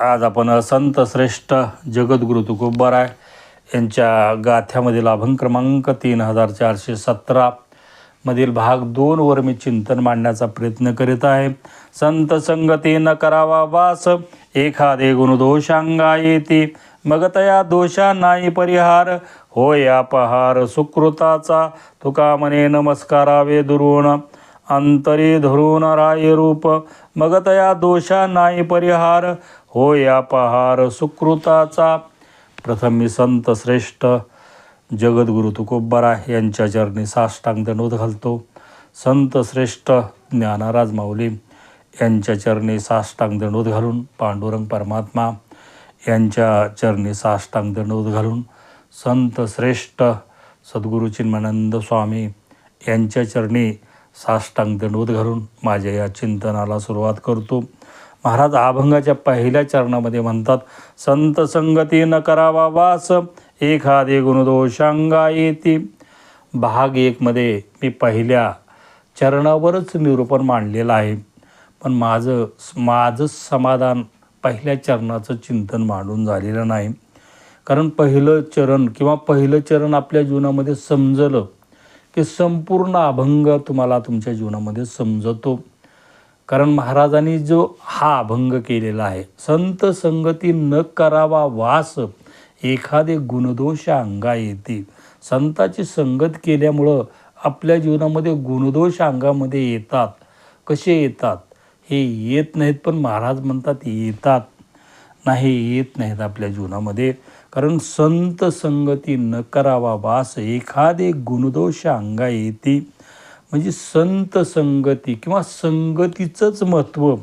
आज आपण संत श्रेष्ठ जगद्गुरु तुकोबाराय यांच्या गाथ्यामधील अभंग क्रमांक तीन हजार चारशे सतरा मधील भाग दोनवर मी चिंतन मांडण्याचा प्रयत्न करीत आहे. संत संगती न करावा वास एखादे गुणदोषांगा येते. मग तया दोषा नाही परिहार होय अपहार सुकृताचा. तुका म्हणे नमस्कारावे दुरुण अंतरी धरून राय रूप. मग तया दोषा नाही परिहार हो या पहार सुकृताचा. प्रथम मी संत श्रेष्ठ जगद्गुरु तुकोब्बारा यांच्या चरणी साष्टांग दंडवत घालतो. संत श्रेष्ठ ज्ञानाराज माऊली यांच्या चरणी साष्टांग दंडवत घालून पांडुरंग परमात्मा यांच्या चरणी साष्टांग दंडवत घालून संत श्रेष्ठ सद्गुरु चिन्मानंद स्वामी यांच्या चरणी साष्टांग दंडोद घालून माझ्या या चिंतनाला सुरुवात करतो. महाराज अभंगाच्या पहिल्या चरणामध्ये म्हणतात संत संगती न करावा वास एखादे गुणदोषांगा येते. भाग एकमध्ये मी पहिल्या चरणावरच निरूपण मांडलेलं आहे पण माझं माझं समाधान पहिल्या चरणाचं चिंतन मांडून झालेलं नाही. कारण पहिलं चरण किंवा पहिलं चरण आपल्या जीवनामध्ये समजलं की संपूर्ण अभंग तुम्हाला तुमच्या जीवनामध्ये समजतो. कारण महाराजांनी जो हा अभंग केलेला आहे संत संगती न करावा वास एखादे गुणदोष अंगा येते. संताची संगत केल्यामुळं आपल्या जीवनामध्ये गुणदोष अंगामध्ये येतात. कसे येतात? हे येत नाहीत पण महाराज म्हणतात येतात. नाही येत नाहीत आपल्या जीवनामध्ये. कारण संत संगती न करावा वास एखादे गुणदोष अंगा येते. म्हणजे संत संगती किंवा संगतीचंच महत्त्व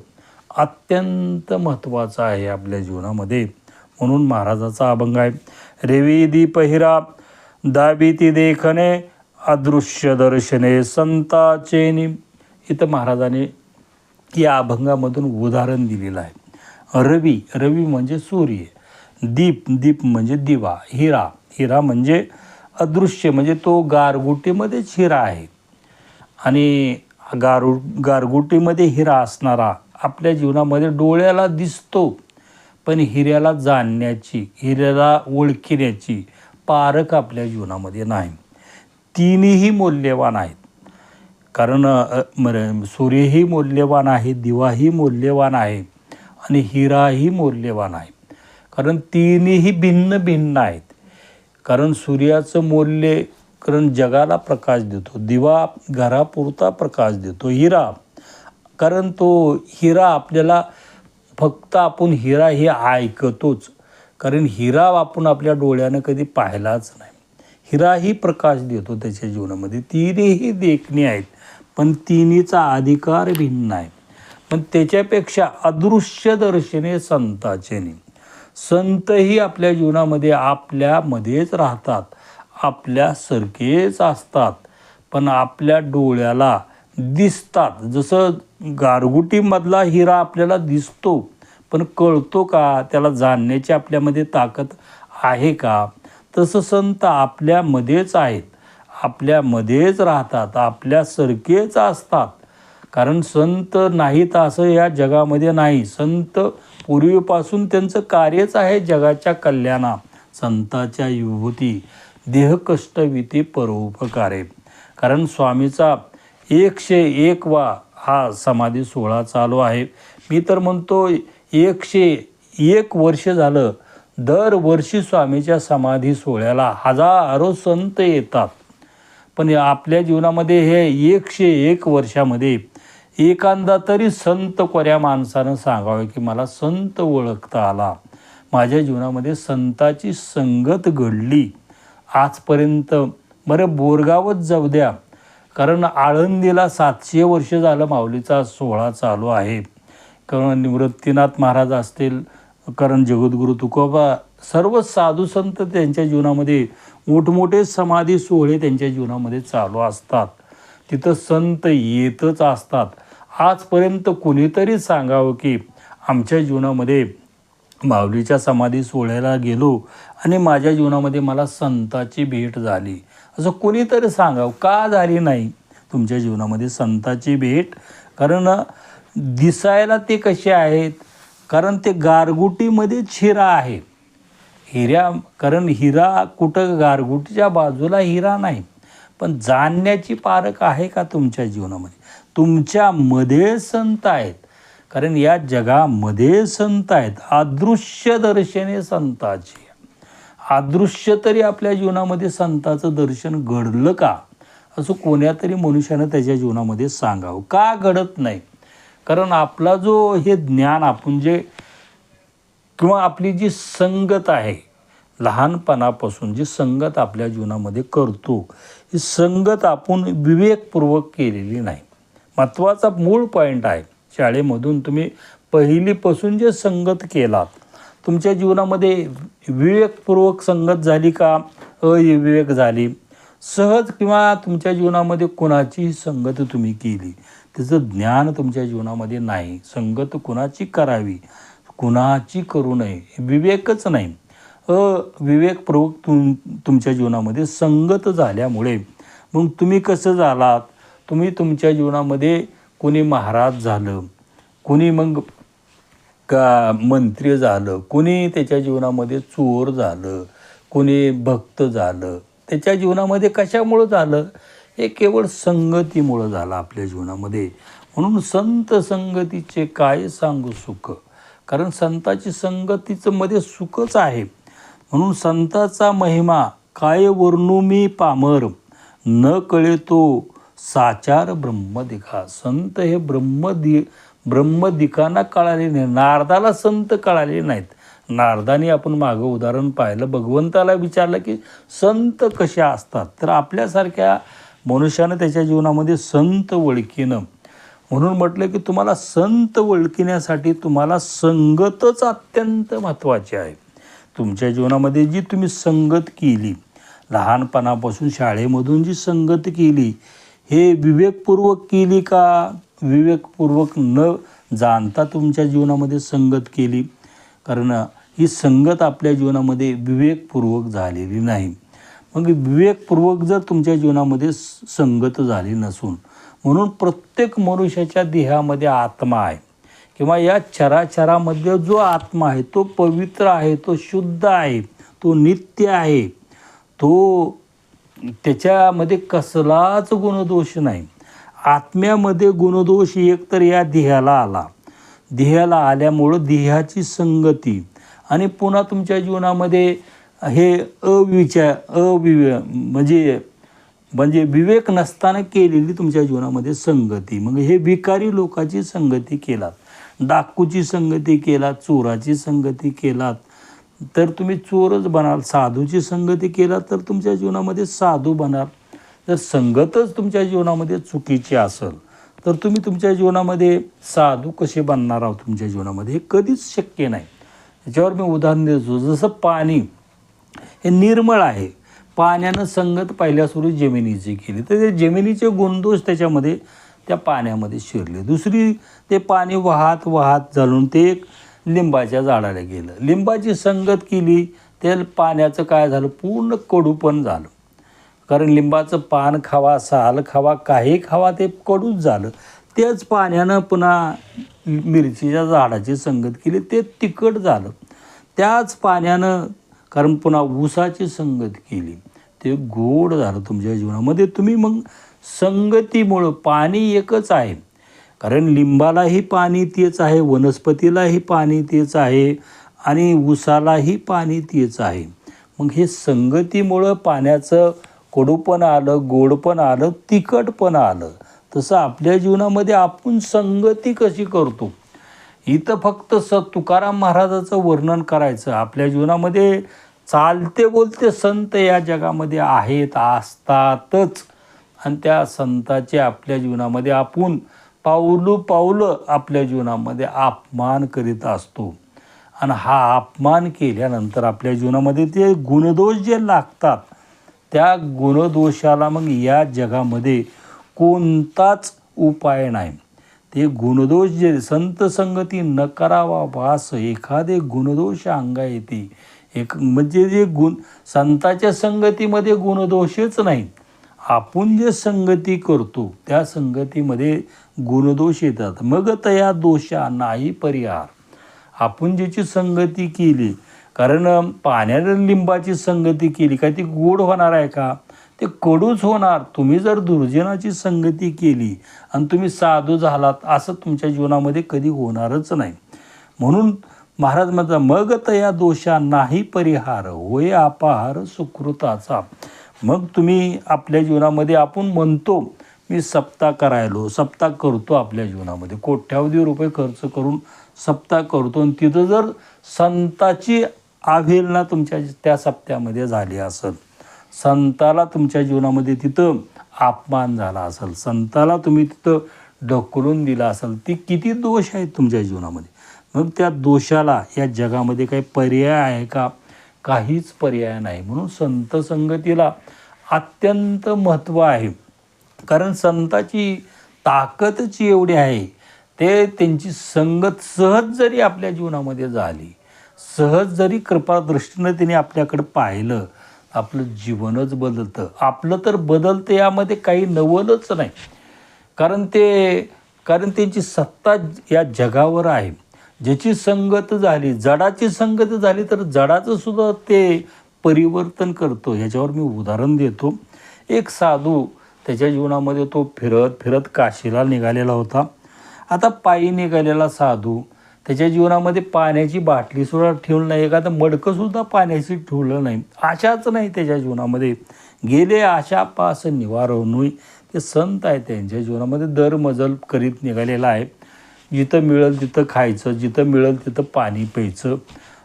अत्यंत महत्त्वाचं आहे आपल्या जीवनामध्ये. म्हणून महाराजाचा अभंग आहे रेवेदी पहिरा दाबीती देखणे अदृश्य दर्शने संताचेनी. इथं महाराजाने या अभंगामधून उदाहरण दिलेलं आहे. रवी रवी म्हणजे सूर्य दीप दीप म्हणजे दिवा हिरा हिरा म्हणजे अदृश्य म्हणजे तो गारगुटीमध्येच हिरा आहे. आणि गारू गारगुटीमध्ये हिरा असणारा आपल्या जीवनामध्ये डोळ्याला दिसतो पण हिऱ्याला जाणण्याची हिऱ्याला ओळखण्याची पारख आपल्या जीवनामध्ये नाही. तीनही मूल्यवान आहेत. कारण सूर्यही मौल्यवान आहे दिवाही मौल्यवान आहे आणि हिराही मौल्यवान आहे. कारण तीनही भिन्न भिन्न आहेत. कारण सूर्याचं मौल्य कारण जगाला प्रकाश देतो दिवा घरापुरता प्रकाश देतो हिरा. कारण तो हिरा आपल्याला फक्त आपण हिरा हे ऐकतोच. कारण हिरा आपण आपल्या डोळ्यानं कधी पाहिलाच नाही. हिराही प्रकाश देतो त्याच्या जीवनामध्ये. तिनेही देखणी आहेत पण तिन्हीचा अधिकार भिन्न आहे. पण त्याच्यापेक्षा अदृश्य दर्शने संताचे नाही. संतही आपल्या जीवनामध्ये आपल्यामध्येच राहतात. आपल्यासारखेच असतात पण आपल्या डोळ्याला दिसतात. जसं गारगुटीमधला हिरा आपल्याला दिसतो पण कळतो का? त्याला जाणण्याची आपल्यामध्ये ताकद आहे का? तसं संत आपल्यामध्येच आहेत. आपल्यामध्येच राहतात आपल्यासारखेच असतात. कारण संत नाहीत असं या जगामध्ये नाही. संत पूर्वीपासून त्यांचं कार्यच आहे जगाच्या कल्याणा संताच्या युवती देहकष्ट विते परोपकारे. कारण स्वामीचा एकशे एक वा हा समाधी सोहळा चालू आहे. मी तर म्हणतो एकशे एक वर्ष झालं दरवर्षी स्वामीच्या समाधी सोहळ्याला हजारो संत येतात. पण आपल्या जीवनामध्ये हे एकशे एक वर्षामध्ये एखादा तरी संत कोऱ्या माणसानं सांगावं की मला संत ओळखता आला. माझ्या जीवनामध्ये संताची संगत घडली. आजपर्यंत बरं बोरगावच जाऊ द्या. कारण आळंदीला सातशे वर्ष झालं माऊलीचा सोहळा चालू आहे. कारण निवृत्तीनाथ महाराज असतील कारण जगद्गुरु तुकोबा सर्व साधू संत त्यांच्या जीवनामध्ये मोठमोठे समाधी सोहळे त्यांच्या जीवनामध्ये चालू असतात. तिथं संत येतच असतात. आजपर्यंत कुणीतरी सांगावं की आमच्या जीवनामध्ये माऊलीच्या समाधी सोहळ्याला गेलो आणि माझ्या जीवनामध्ये मला संताची भेट झाली. असं कोणीतरी सांगावं का झाली नाही तुमच्या जीवनामध्ये संताची भेट? कारण दिसायला ते कसे आहेत? कारण ते गारगुटीमध्येच हिरा आहे. हिऱ्या कारण हिरा कुठं गारगुटीच्या बाजूला हिरा नाही. पण जाणण्याची पारख आहे का तुमच्या जीवनामध्ये? तुमच्यामध्ये संत आहेत. कारण या जगामध्ये संत आहेत. अदृश्य दर्शने संताची. अदृश्य तरी आपल्या जीवनामध्ये संताचं दर्शन घडलं का? असं कोण्या तरी मनुष्यानं त्याच्या जीवनामध्ये सांगावं. का घडत नाही? कारण आपला जो हे ज्ञान आपण जे किंवा आपली जी संगत आहे लहानपणापासून जी संगत आपल्या जीवनामध्ये करतो ही संगत आपण विवेकपूर्वक केलेली नाही. महत्त्वाचा मूळ पॉईंट आहे. शाळेमधून तुम्ही पहिलीपासून जे संगत केलात तुमच्या जीवनामध्ये विवेकपूर्वक संगत झाली का? अविवेक झाली. सहज किंवा तुमच्या जीवनामध्ये कोणाचीही संगत तुम्ही केली. त्याचं ज्ञान तुमच्या जीवनामध्ये नाही. संगत कुणाची करावी? कुणाची करू नये? विवेकच नाही. अविवेकपूर्वक तुम तुमच्या जीवनामध्ये संगत झाल्यामुळे मग तुम्ही कसं झालात? तुम्ही तुमच्या जीवनामध्ये कुणी महाराज झालं कुणी मग का मंत्री झालं कुणी त्याच्या जीवनामध्ये चोर झालं कुणी भक्त झालं त्याच्या जीवनामध्ये कशामुळं झालं? हे केवळ संगतीमुळं झालं आपल्या जीवनामध्ये. म्हणून संत संगतीचे काय सांगू सुख? कारण संताची संगतीचं मध्ये सुखच आहे. म्हणून संताचा महिमा काय वर्णू मी पामर न कळे तो साचार ब्रह्मदिखा. संत हे ब्रह्मदि ब्रह्मदिकांना कळाले नाही. नारदाला संत कळाले नाहीत. नारदाने आपण मागं उदाहरण पाहिलं. भगवंताला विचारलं की संत कशा असतात? तर आपल्यासारख्या मनुष्यानं त्याच्या जीवनामध्ये संत ओळखीनं म्हणून म्हटलं की तुम्हाला संत ओळखण्यासाठी तुम्हाला संगतच अत्यंत महत्त्वाची आहे. तुमच्या जीवनामध्ये जी तुम्ही संगत केली लहानपणापासून शाळेमधून जी संगत केली हे विवेकपूर्वक केली का? विवेकपूर्वक न जाणता तुमच्या जीवनामध्ये संगत केली. कारण ही संगत आपल्या जीवनामध्ये विवेकपूर्वक झालेली नाही. मग विवेकपूर्वक जर तुमच्या जीवनामध्ये संगत झाली नसून म्हणून प्रत्येक मनुष्याच्या देहामध्ये आत्मा आहे. किंवा या चराचरामध्ये जो आत्मा आहे तो पवित्र आहे तो शुद्ध आहे तो नित्य आहे तो त्याच्यामध्ये कसलाच गुणदोष नाही. आत्म्यामध्ये गुणदोष एक तर या देहाला आला. देहाला आल्यामुळं देहाची संगती आणि पुन्हा तुमच्या जीवनामध्ये हे अविचार अविवे म्हणजे म्हणजे विवेक नसताना केलेली तुमच्या जीवनामध्ये संगती. मग हे भिकारी लोकाची संगती केलात. डाकूची संगती केलात चोराची संगती केलात. तर तुम्ही चोरच बनाल. साधूची संगती केला तर तुमच्या जीवनामध्ये साधू बनाल. जर संगतच तुमच्या जीवनामध्ये चुकीची असेल तर तुम्ही तुमच्या जीवनामध्ये साधू कसे बनणार आहोत तुमच्या जीवनामध्ये हे कधीच शक्य नाही. याच्यावर मी उदाहरण देतो. जसं पाणी हे निर्मळ आहे. पाण्यानं संगत पहिल्यासुरू जमिनीची केली. तर ते जमिनीचे गुणदोष त्याच्यामध्ये त्या पाण्यामध्ये शिरले. दुसरी ते पाणी वाहत वाहत झालून ते एक लिंबाच्या झाडाला गेलं. लिंबाची संगत केली त्या पाण्याचं काय झालं? पूर्ण कडूपण झालं. कारण लिंबाचं पान खावा साल खावा काही खावा ते कडूच झालं. तेच पाण्यानं पुन्हा मिरचीच्या झाडाची संगत केली ते तिखट झालं. त्याच पाण्यानं कारण पुन्हा ऊसाची संगत केली. ते गोड झालं तुमच्या जीवनामध्ये. तुम्ही मग संगतीमुळं पाणी एकच आहे. कारण लिंबालाही पाणी तेच आहे वनस्पतीलाही पाणी तेच आहे आणि ऊसालाही पाणी तेच आहे. मग हे संगतीमुळं पाण्याचं कडूपण आलं गोडपण आलं तिखटपण आलं. तसं आपल्या जीवनामध्ये आपण संगती कशी करतो? इथं फक्त स तुकाराम महाराजाचं वर्णन करायचं. आपल्या जीवनामध्ये चालते बोलते संत या जगामध्ये आहेत असतातच. आणि त्या संताचे आपल्या जीवनामध्ये आपण पाऊलू पाऊलं आपल्या जीवनामध्ये अपमान करीत असतो. आणि हा अपमान केल्यानंतर आपल्या जीवनामध्ये ते गुणदोष जे लागतात त्या गुणदोषाला मग या जगामध्ये कोणताच उपाय नाही. ते गुणदोष जे संत संगती न करावा वास एखादे गुणदोष अंगा येते एक म्हणजे जे गुण संताच्या संगतीमध्ये गुणदोषच नाही. आपण जे संगती करतो त्या संगतीमध्ये गुणदोष येतात. मग तया दोषा नाही परिहार. आपण ज्याची संगती केली कारण अं, पाण्यानं लिंबाची संगती केली काय ती गोड होणार आहे का? ते कडूच होणार. तुम्ही जर दुर्जनाची संगती केली आणि तुम्ही साधू झालात असं तुमच्या जीवनामध्ये कधी होणारच नाही. म्हणून महाराज म्हणतात मग तया दोषा नाही परिहार होय अपार सुकृताचा. मग तुम्ही आपल्या जीवनामध्ये आपण म्हणतो मी सप्ताह करायलो सप्ताह करतो आपल्या जीवनामध्ये. कोट्यावधी रुपये खर्च करून सप्ताह करतो आणि तिथं जर संताची अवहेलना तुमच्या त्या सप्त्यामध्ये झाली असेल संताला तुमच्या जीवनामध्ये तिथं अपमान झाला असेल संताला तुम्ही तिथं ढकलून दिला असेल ती किती दोष आहेत तुमच्या जीवनामध्ये? मग त्या दोषाला या जगामध्ये काही पर्याय आहे का? काहीच पर्याय नाही. म्हणून संत संगतीला अत्यंत महत्त्व आहे. कारण संताची ताकदच एवढी आहे. ते त्यांची संगत सहज जरी आपल्या जीवनामध्ये झाली सहज जरी कृपादृष्टीनं त्यांनी आपल्याकडं पाहिलं आपलं जीवनच बदलतं. आपलं तर बदलतं यामध्ये काही नवलच नाही. कारण ते कारण त्यांची सत्ता या जगावर आहे. ज्याची संगत झाली जडाची संगत झाली तर जडाचं सुद्धा ते परिवर्तन करतो. ह्याच्यावर मी उदाहरण देतो. एक साधू त्याच्या जीवनामध्ये तो फिरत फिरत काशीला निघालेला होता. आता पायी निघालेला साधू त्याच्या जीवनामध्ये पाण्याची बाटलीसुद्धा ठेवलं नाही एखादं मडकंसुद्धा पाण्याची ठेवलं नाही. आशाच नाही त्याच्या जीवनामध्ये. गेले आशा पास निवारण ते संत आहे त्यांच्या जीवनामध्ये. दर मजल करीत निघालेला आहे. जिथं मिळेल तिथं खायचं जिथं मिळेल तिथं पाणी प्यायचं.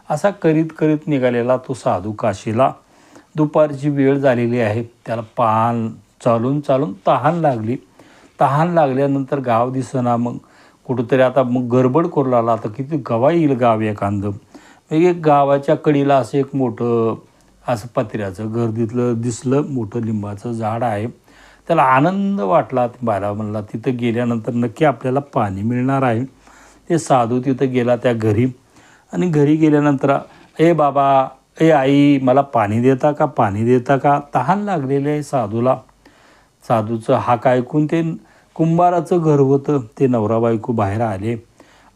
असा करीत करीत निघालेला तो साधू काशीला. दुपारची वेळ झालेली आहे. त्याला पान चालून चालून तहान लागली. तहान लागल्यानंतर गाव दिसना मग. कुठंतरी आता मग गडबड करू लागला. आता किती गवा येईल गाव एखादं. मग एक गावाच्या कडीला असं एक मोठं असं पत्र्याचं गर्दीतलं दिसलं. मोठं लिंबाचं झाड आहे. त्याला आनंद वाटला. बायला म्हणला तिथं गेल्यानंतर नक्की आपल्याला पाणी मिळणार आहे. ते साधू तिथं गेला त्या घरी. आणि घरी गेल्यानंतर ए बाबा ए आई मला पाणी देता का? पाणी देता का? तहान लागलेले आहे साधूला. साधूचं हाक ऐकून ते कुंभाराचं घर होतं. ते नवरा बायको बाहेर आले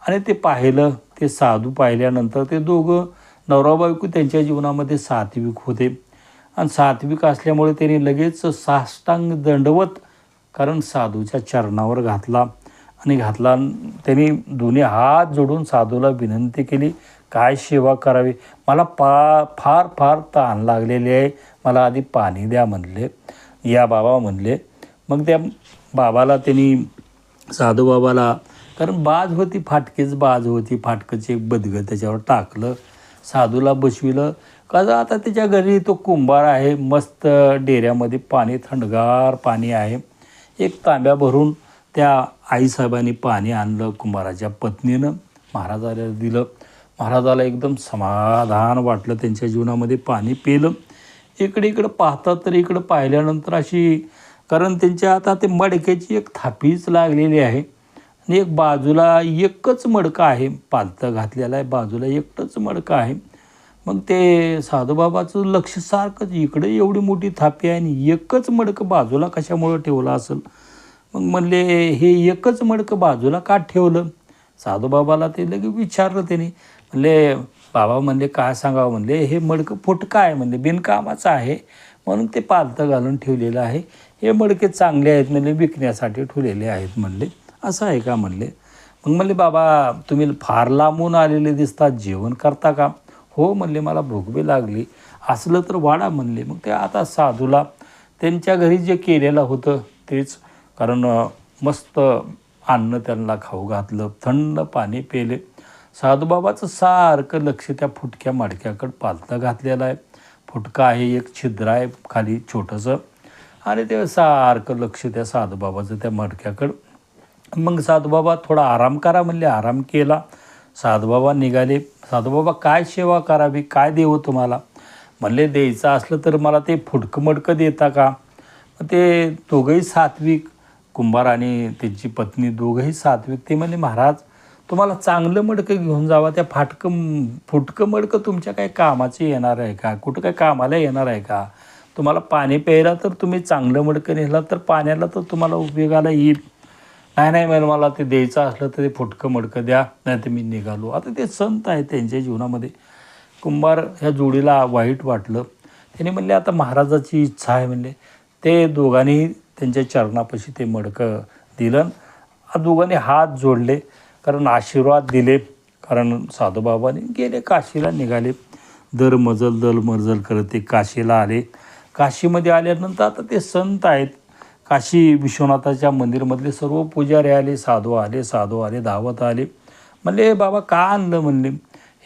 आणि ते पाहिलं ते साधू पाहिल्यानंतर ते दोघं नवरा बायको त्यांच्या जीवनामध्ये सात्विक होते. आणि सात्विक असल्यामुळे त्यांनी लगेच साष्टांग दंडवत कारण साधूच्या चरणावर घातला आणि घातला. त्यांनी दोन्ही हात जोडून साधूला विनंती केली काय सेवा करावी? मला पा फार फार ताण लागलेली आहे. मला आधी पाणी द्या म्हणले. या बाबा म्हणले. मग त्या बाबाला त्यांनी साधू बाबाला कारण बाज होती फाटकीच बाज होती फाटकचं एक बदगं त्याच्यावर टाकलं साधूला बसविलं. का आता त्याच्या घरी तो कुंभार आहे मस्त डेऱ्यामध्ये पाणी थंडगार पाणी आहे. एक तांब्या भरून त्या आईसाहेबांनी पाणी आणलं कुंभाराच्या पत्नीनं महाराजाला दिलं. महाराजाला एकदम समाधान वाटलं त्यांच्या जीवनामध्ये पाणी पिलं. इकडे इकडं पाहतात तर इकडं पाहिल्यानंतर अशी कारण त्यांच्या आता ते मडक्याची एक थापीच लागलेली आहे. आणि एक बाजूला एकच मडकं आहे. पालतं घातलेलं आहे. बाजूला एकटंच मडकं आहे. मग ते साधूबाबाचं लक्ष सारखंच इकडे एवढी मोठी थापी आहे आणि एकच मडकं बाजूला कशामुळं ठेवलं असेल? मग म्हणले हे एकच मडकं बाजूला का ठेवलं? साधूबाबाला ते लगे विचारलं त्याने. म्हणले बाबा म्हणले काय सांगावं? म्हणले हे मडकं फुटकं आहे म्हणले बिनकामाचं आहे. म्हणून ते पालतं घालून ठेवलेलं आहे. हे मडके चांगले आहेत म्हणले विकण्यासाठी ठेवलेले आहेत म्हणले. असं आहे का? म्हणले. मग म्हणले बाबा तुम्ही फार लांबून आलेले दिसतात जेवण करता का? हो म्हणले मला भूक बी लागली. असलं तर वाडा म्हणले. मग ते आता साधूला त्यांच्या घरी जे केलेलं होतं तेच. कारण मस्त अन्न त्यांना खाऊ घातलं थंड पाणी पेले. साधूबाबाचं सारखं लक्ष त्या फुटक्या मडक्याकडं पालतं घातलेलं आहे. फुटका आहे एक छिद्र आहे खाली छोटंसं. आणि ते सारखं लक्ष त्या साधूबाबाचं त्या मडक्याकडं. मग साधूबाबा थोडा आराम करा म्हणले आराम केला. साधूबाबा निघाले. साधूबाबा काय सेवा करावी? काय देऊ तुम्हाला? म्हणले द्यायचं असलं तर मला ते फुटकं मडकं देता का? मग ते दोघंही सात्विक कुंभार आणि त्यांची पत्नी दोघंही सात्विक. ते म्हणले महाराज तुम्हाला चांगलं मडकं घेऊन जावा त्या फाटकं फुटकं मडकं तुमच्या काही कामाचं येणार आहे का? कुठं काय कामाला येणार आहे का? तुम्हाला पाणी प्यायला तर तुम्ही चांगलं मडकं नेला तर पाण्याला तर तुम्हाला उपयोगाला येईल. नाही नाही मॅडम मला ते द्यायचं असलं तर ते फुटकं मडकं द्या नाही तर मी निघालो. आता ते संत आहे त्यांच्या जीवनामध्ये. कुंभार ह्या जोडीला वाईट वाटलं. त्यांनी म्हणले आता महाराजाची इच्छा आहे म्हणले. ते दोघांनी त्यांच्या चरणापाशी ते मडकं दिलं. आ दोघांनी हात जोडले. कारण आशीर्वाद दिले कारण साधूबाबांनी गेले काशीला निघाले. दर मजल दल मजल करत ते काशीला आले. काशीमध्ये आल्यानंतर आता ते संत आहेत. काशी विश्वनाथाच्या मंदिरमधले सर्व पुजारी आले साधू आले साधू आले धावत आले. म्हणले बाबा का आणलं? म्हणले.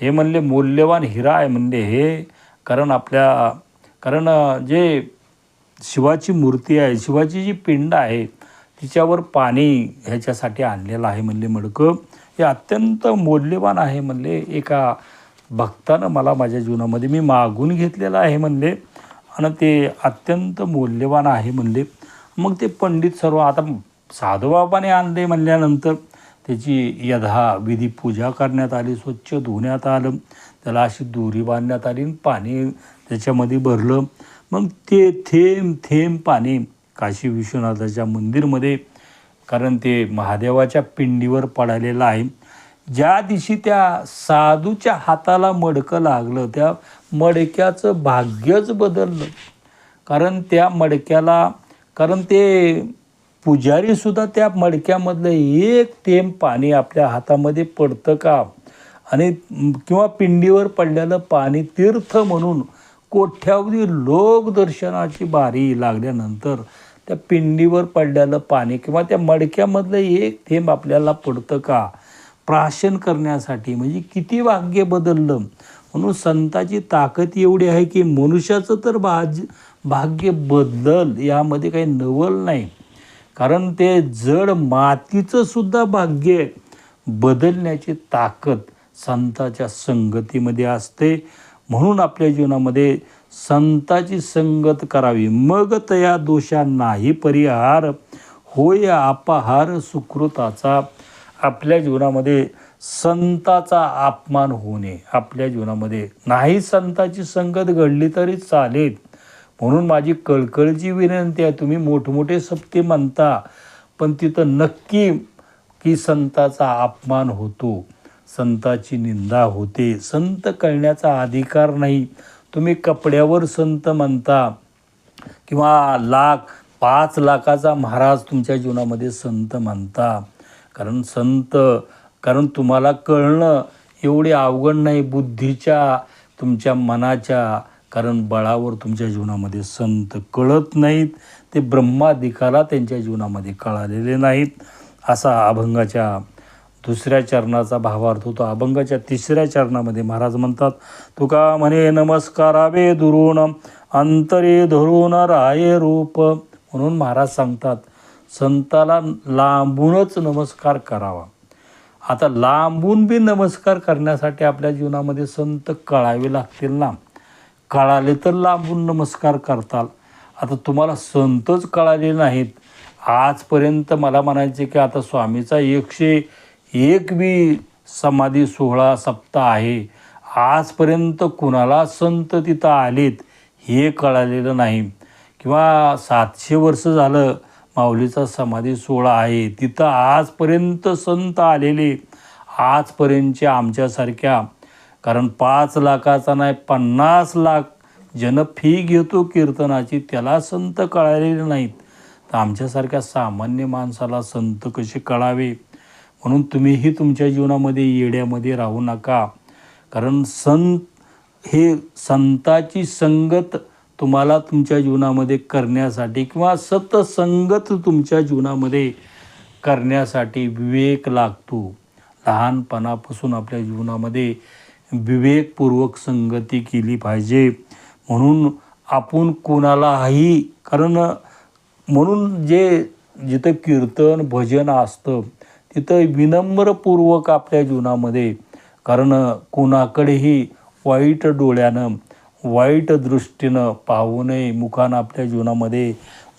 हे म्हणले मौल्यवान हिरा आहे. म्हणले हे कारण आपल्या कारण जे शिवाची मूर्ती आहे शिवाची जी पिंड आहे तिच्यावर पाणी ह्याच्यासाठी आणलेलं आहे. म्हणले मडकं हे अत्यंत मौल्यवान आहे म्हणले एका भक्तानं मला माझ्या जीवनामध्ये. मी मागून घेतलेलं आहे म्हणले आणि ते अत्यंत मौल्यवान आहे म्हणले. मग ते पंडित सर्व आता साधुबाबाने आणले म्हणल्यानंतर त्याची यथा विधी पूजा करण्यात आली स्वच्छ धुण्यात आलं त्याला अशी दोरी बांधण्यात आली आणि पाणी त्याच्यामध्ये भरलं. मग ते थेंब थेंब पाणी काशी विश्वनाथाच्या मंदिरमध्ये कारण ते महादेवाच्या पिंडीवर पडलेलं आहे. ज्या दिवशी त्या साधूच्या हाताला मडकं लागलं त्या मडक्याचं भाग्यच बदललं. कारण त्या मडक्याला कारण ते पुजारीसुद्धा त्या मडक्यामधलं एक टेम पाणी आपल्या हातामध्ये पडतं का? आणि किंवा पिंडीवर पडलेलं पाणी तीर्थ म्हणून कोठ्यावधी लोकदर्शनाची बारी लागल्यानंतर त्या पिंडीवर पडलेलं पाणी किंवा त्या मडक्यामधलं एक थेंब आपल्याला पडतं का? प्राशन करण्यासाठी म्हणजे किती भाग्य बदललं? म्हणून संताची ताकद एवढी आहे की मनुष्याचं तर भाज भाग्य बदल यामध्ये काही नवल नाही. कारण ते जड मातीचं सुद्धा भाग्य बदलण्याची ताकद संताच्या संगतीमध्ये असते. म्हणून आपल्या जीवनामध्ये संताची संगत करावी. मग तया दोषा नाही परिहार होय अपहार सुकृताचा. आपल्या जीवनामध्ये संताचा अपमान होणे आपल्या जीवनामध्ये नाही संताची संगत घडली तरी चालेल. म्हणून माझी कळकळची विनंती आहे तुम्ही मोठमोठे सप्ते म्हणता पण तिथं नक्की की संताचा अपमान होतो. संताची निंदा होते. संत कळण्याचा अधिकार नाही. तुम्ही कपड्यावर संत म्हणता किंवा लाख पाच लाखाचा महाराज तुमच्या जीवनामध्ये संत म्हणता. कारण संत कारण तुम्हाला कळणं एवढी अवघड नाही बुद्धीच्या तुमच्या मनाच्या. कारण बळावर तुमच्या जीवनामध्ये संत कळत नाहीत. ते ब्रह्माधिकाला त्यांच्या जीवनामध्ये कळालेले नाहीत. असा अभंगाच्या दुसऱ्या चरणाचा भावार्थ होतो. अभंगाच्या तिसऱ्या चरणामध्ये महाराज म्हणतात तुका म्हणे नमस्कारावे दुरून अंतरे धरून राये रूप. म्हणून महाराज सांगतात संताला लांबूनच नमस्कार करावा. आता लांबून बी नमस्कार करण्यासाठी आपल्या जीवनामध्ये संत कळावे लागतील ना? कळाले तर लांबून नमस्कार करताल. आता तुम्हाला संतच कळाले नाहीत. आजपर्यंत मला म्हणायचे की आता स्वामीचा एकशे एक बी समाधी सोहळा सप्ताह आहे. आजपर्यंत कुणाला संत तिथं आलेत हे कळालेलं नाही. किंवा सातशे वर्ष झालं माऊलीचा समाधी सोहळा आहे. तिथं आजपर्यंत संत आलेले आजपर्यंतचे आमच्यासारख्या कारण पाच लाखाचा नाही पन्नास लाख जन फी घेतो कीर्तनाची त्याला संत कळालेले नाहीत. तर आमच्यासारख्या सामान्य माणसाला संत कसे कळावे? म्हणून तुम्हीही तुमच्या जीवनामध्ये येड्यामध्ये राहू नका. कारण संत हे संताची संगत तुम्हाला तुमच्या जीवनामध्ये करण्यासाठी किंवा सतसंगत तुमच्या जीवनामध्ये करण्यासाठी विवेक लागतो. लहानपणापासून आपल्या जीवनामध्ये विवेकपूर्वक संगती केली पाहिजे. म्हणून आपण कोणालाही कारण म्हणून जे जिथं कीर्तन भजन असतं तिथं विनम्रपूर्वक आपल्या जीवनामध्ये कारण कोणाकडेही वाईट डोळ्यानं वाईट दृष्टीनं पाहू नये मुखानं आपल्या जीवनामध्ये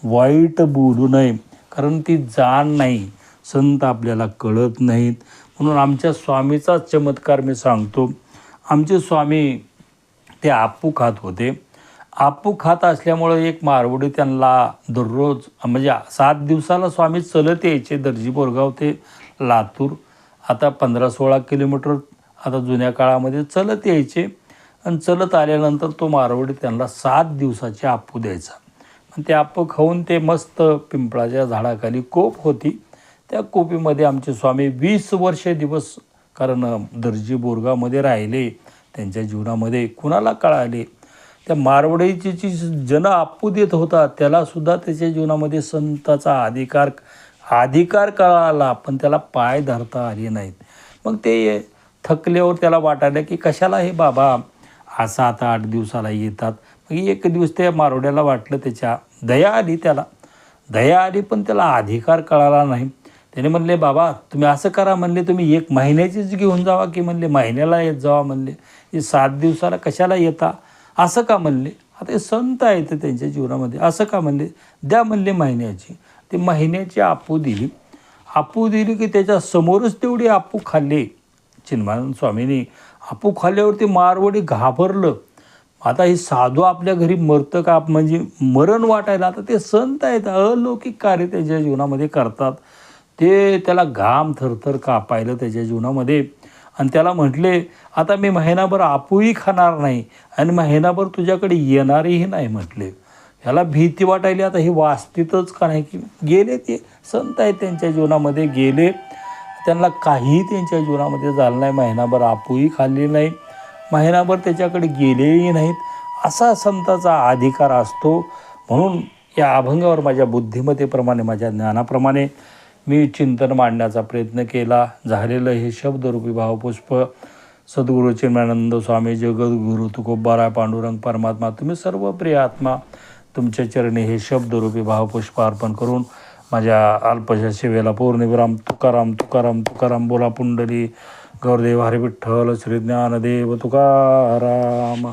वाईट बोलू नये कारण ती जाण नाही संत आपल्याला कळत नाहीत. म्हणून आमच्या स्वामीचाच चमत्कार मी सांगतो. आमचे स्वामी ते आपू खात होते. आपू खात असल्यामुळं एक मारवडी त्यांना दररोज म्हणजे सात दिवसाला स्वामी चलत यायचे दर्जी बोरगाव ते लातूर. आता पंधरा सोळा किलोमीटर आता जुन्या काळामध्ये चलत यायचे. आणि चलत आल्यानंतर तो मारवडी त्यांना सात दिवसाची आपू द्यायचा. आणि ते आपू खाऊन ते मस्त पिंपळाच्या झाडाखाली कोप होती. त्या कोपीमध्ये आमचे स्वामी वीस वर्षे दिवस कारण दर्जी बोरगामध्ये राहिले. त्यांच्या जीवनामध्ये कुणाला कळाले? त्या मारवडीची जी जन आपू देत होता त्यालासुद्धा त्याच्या जीवनामध्ये संताचा अधिकार अधिकार कळाला पण त्याला पाय धरता आले नाहीत. मग ते थकल्यावर त्याला वाटायला की कशाला हे बाबा सात आठ दिवसाला येतात. मग एक दिवस त्या मारोड्याला वाटलं त्याच्या दया आली त्याला. दया आली पण त्याला अधिकार कळाला नाही. त्याने म्हणले बाबा तुम्ही असं करा म्हणले तुम्ही एक महिन्याचीच घेऊन जावा की म्हणले महिन्याला येत जावा म्हणले हे सात दिवसाला कशाला येता? असं का? म्हणले आता हे संत आहेत त्यांच्या जीवनामध्ये. असं का? म्हणले द्या म्हणले महिन्याची. ते महिन्याची आपू दिली. आपू दिली की त्याच्या समोरच तेवढी आपू खाल्ली. चिन्मानंद स्वामींनी आपू खाल्ल्यावरती मारवडी घाबरलं. आता हे साधू आपल्या घरी मरतं का? म्हणजे मरण वाटायला आता ते संत आहेत अलौकिक कार्य त्याच्या जीवनामध्ये करतात. ते त्याला घाम थरथर कापायलं त्याच्या जीवनामध्ये. आणि त्याला म्हटले आता मी महिनाभर आपूही खाणार नाही आणि महिनाभर तुझ्याकडे येणारही नाही म्हटले. ह्याला भीती वाटायली. आता हे वाचतीतच का नाही? की गेले ते. संत आहेत त्यांच्या जीवनामध्ये गेले. त्यांना काहीही त्यांच्या जीवनामध्ये झालं नाही. महिनाभर आपूही खाल्ली नाही. महिनाभर त्याच्याकडे गेलेही नाहीत. असा संताचा अधिकार असतो. म्हणून या अभंगावर माझ्या बुद्धिमत्तेप्रमाणे माझ्या ज्ञानाप्रमाणे मी चिंतन मांडण्याचा प्रयत्न केला. झालेलं हे शब्दरूपी भावपुष्प. सद्गुरू चिन्मानंद स्वामी जगद्गुरू तुकोबाराय पांडुरंग परमात्मा तुम्ही सर्व प्रिय आत्मा तुमच्या चरणी हे शब्दरूपी भावपुष्प अर्पण करून माझ्या अल्पशा सेवेला पूर्णविराम तुकाराम तुकाराम तुकाराम बोला पुंडली गौरदेव हरिविठ्ठल श्री ज्ञानदेव तुकाराम.